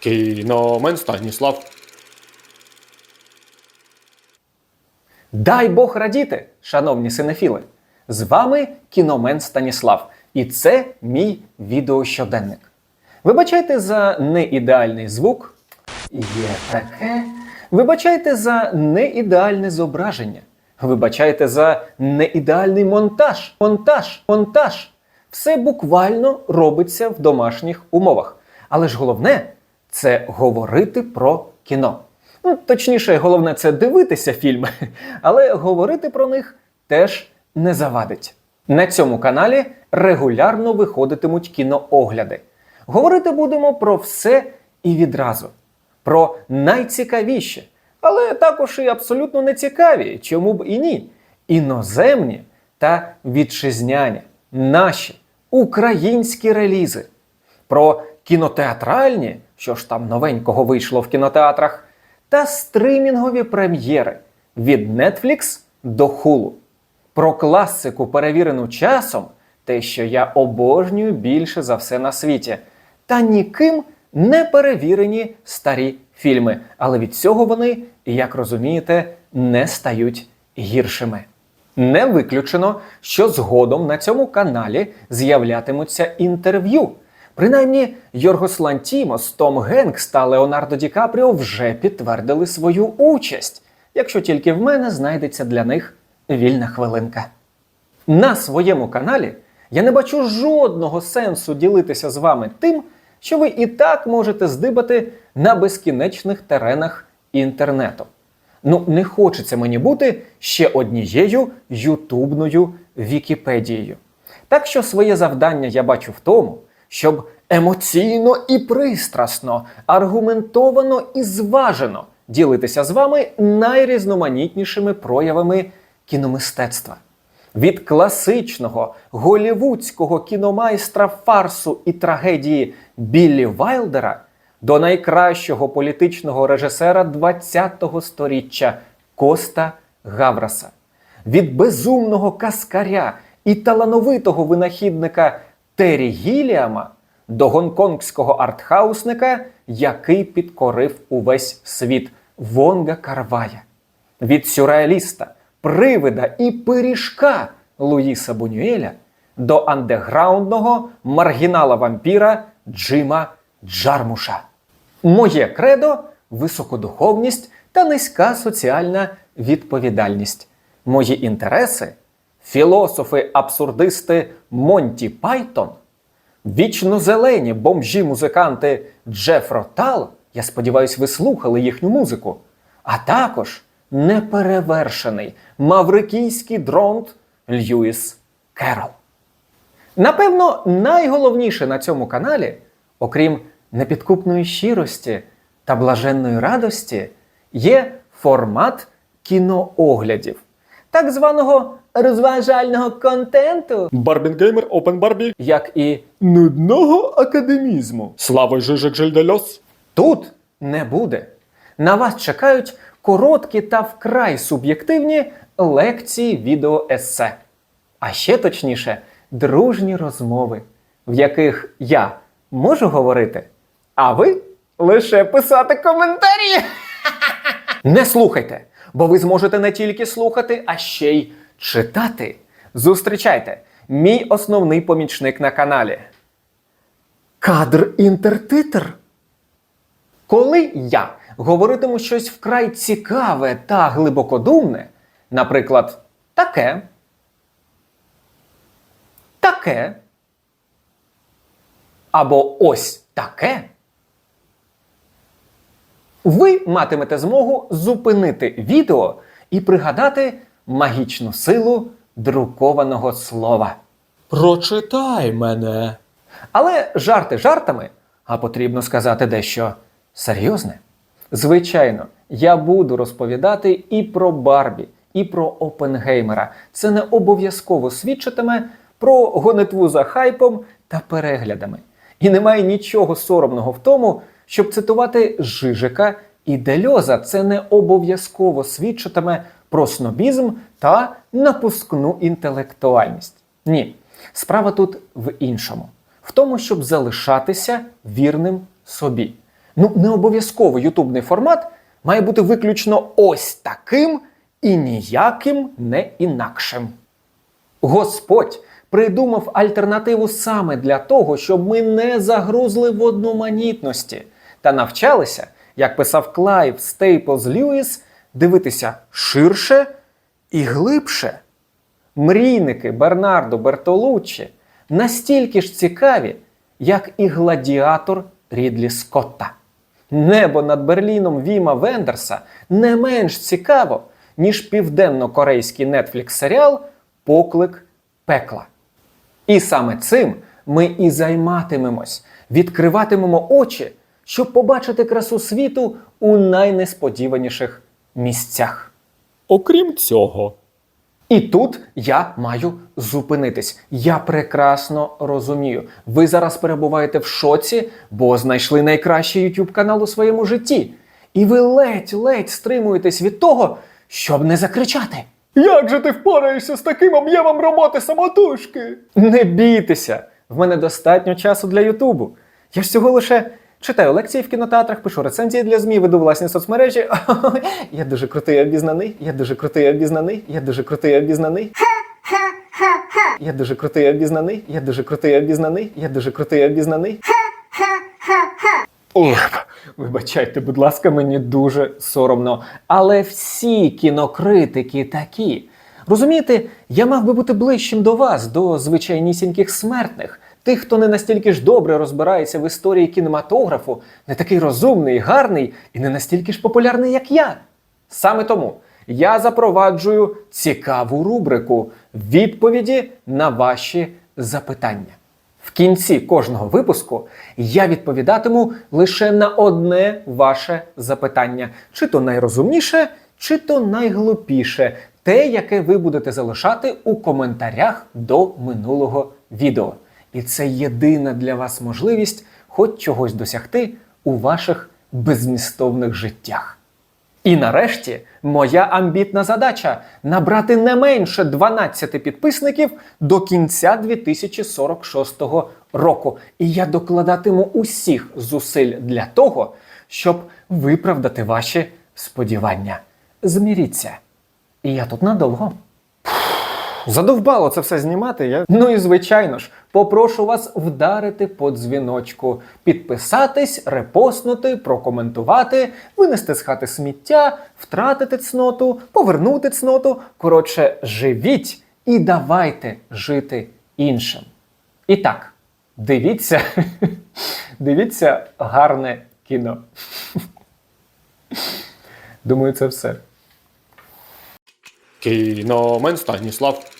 Кіномен Станіслав. Дай Бог радіти, шановні синефіли! З вами кіномен Станіслав, і це мій відеощоденник. Вибачайте за неідеальний звук. Є таке. Вибачайте за неідеальне зображення. Вибачайте за неідеальний монтаж. Монтаж, монтаж. Все буквально робиться в домашніх умовах. Але ж головне це говорити про кіно. Ну, точніше, головне це дивитися фільми, але говорити про них теж не завадить. На цьому каналі регулярно виходитимуть кіноогляди. Говорити будемо про все і відразу, про найцікавіше, але також і абсолютно нецікаві, чому б і ні. Іноземні та вітчизняні, наші українські релізи, про кінотеатральні, що ж там новенького вийшло в кінотеатрах, та стрімінгові прем'єри від Netflix до Hulu. Про класику, перевірену часом, те, що я обожнюю більше за все на світі, та ніким не перевірені старі фільми. Але від цього вони, як розумієте, не стають гіршими. Не виключено, що згодом на цьому каналі з'являтимуться інтерв'ю. Принаймні, Йоргос Лантімос, Том Генкс та Леонардо Ді Капріо вже підтвердили свою участь, якщо тільки в мене знайдеться для них вільна хвилинка. На своєму каналі я не бачу жодного сенсу ділитися з вами тим, що ви і так можете здибати на безкінечних теренах інтернету. Ну, не хочеться мені бути ще однією ютубною Вікіпедією. Так що своє завдання я бачу в тому, щоб емоційно і пристрасно, аргументовано і зважено ділитися з вами найрізноманітнішими проявами кіномистецтва. Від класичного голівудського кіномайстра фарсу і трагедії Біллі Вайлдера до найкращого політичного режисера ХХ століття Коста Гавраса, від безумного каскаря і талановитого винахідника Террі Гіліама до гонконгського артхаусника, який підкорив увесь світ Вонга Карвая, від сюрреаліста, привида і пиріжка Луїса Бунюеля до андеграундного маргінала вампіра Джима Джармуша. Моє кредо високодуховність та низька соціальна відповідальність. Мої інтереси філософи-абсурдисти Монті Пайтон, вічно зелені бомжі-музиканти Джефро Тал, я сподіваюся, ви слухали їхню музику, а також неперевершений маврикійський дронт Льюіс Керол. Напевно, найголовніше на цьому каналі, окрім непідкупної щирості та блаженної радості, є формат кінооглядів, так званого розважального контенту, Барбінгеймер Опен Барбі. як і нудного академізму. Слава Жижик Жильдельос. Тут не буде. На вас чекають короткі та вкрай суб'єктивні лекції відеоесе. А ще точніше, дружні розмови, в яких я можу говорити, а ви лише писати коментарі. Не слухайте, бо ви зможете не тільки слухати, а ще й читати. Зустрічайте мій основний помічник на каналі. Кадр інтертитр. Коли я говоритиму щось вкрай цікаве та глибокодумне, наприклад, таке, таке, або ось таке, ви матимете змогу зупинити відео і пригадати магічну силу друкованого слова. Прочитай мене. Але жарти жартами, а потрібно сказати дещо серйозне. Звичайно, я буду розповідати і про Барбі, і про Опенгеймера. Це не обов'язково свідчитиме про гонитву за хайпом та переглядами. І немає нічого соромного в тому, щоб цитувати Жижика і Дельоза. Це не обов'язково свідчитиме про снобізм та напускну інтелектуальність. Ні, справа тут в іншому, в тому, щоб залишатися вірним собі. Ну, не обов'язково ютубний формат має бути виключно ось таким і ніяким не інакшим. Господь придумав альтернативу саме для того, щоб ми не загрузли в одноманітності та навчалися, як писав Клайв Стейплз Льюіс, дивитися ширше і глибше. Мрійники Бернардо Бертолуччі настільки ж цікаві, як і гладіатор Рідлі Скотта. Небо над Берліном Віма Вендерса не менш цікаво, ніж південно-корейський Netflix серіал Поклик пекла. І саме цим ми і займатимемось, відкриватимемо очі, щоб побачити красу світу у найнесподіваніших місцях. Окрім цього, І тут я маю зупинитись. Я прекрасно розумію. Ви зараз перебуваєте в шоці, бо знайшли найкращий YouTube канал у своєму житті. І ви ледь-ледь стримуєтесь від того, щоб не закричати. Як же ти впораєшся з таким об'ємом роботи самотужки? Не бійтеся, в мене достатньо часу для Ютубу. Я ж цього лише читаю лекції в кінотеатрах, пишу рецензії для ЗМІ, веду власні соцмережі. Я дуже крутий обізнаний, я дуже крутий обізнаний, я дуже крутий обізнаний. Я дуже крутий обізнаний, я дуже крутий обізнаний, я дуже крутий обізнаний. Вибачайте, будь ласка, мені дуже соромно. Але всі кінокритики такі. Розумієте, я мав би бути ближчим до вас, до звичайнісіньких смертних, тих, хто не настільки ж добре розбирається в історії кінематографу, не такий розумний, гарний і не настільки ж популярний, як я. Саме тому я запроваджую цікаву рубрику відповіді на ваші запитання. В кінці кожного випуску я відповідатиму лише на одне ваше запитання, чи то найрозумніше, чи то найглупіше, те, яке ви будете залишати у коментарях до минулого відео. І це єдина для вас можливість хоч чогось досягти у ваших безмістовних життях. І нарешті моя амбітна задача набрати не менше 12 підписників до кінця 2046 року. І я докладатиму усіх зусиль для того, щоб виправдати ваші сподівання. Зміріться. І я тут надовго. Задовбало це все знімати. Я... Ну і звичайно ж, попрошу вас вдарити по дзвіночку, підписатись, репостнути, прокоментувати, винести з хати сміття, втратити цноту, повернути цноту. Коротше, живіть і давайте жити іншим. І так, дивіться, дивіться гарне кіно. Думаю, це все. кіномен Станіслав.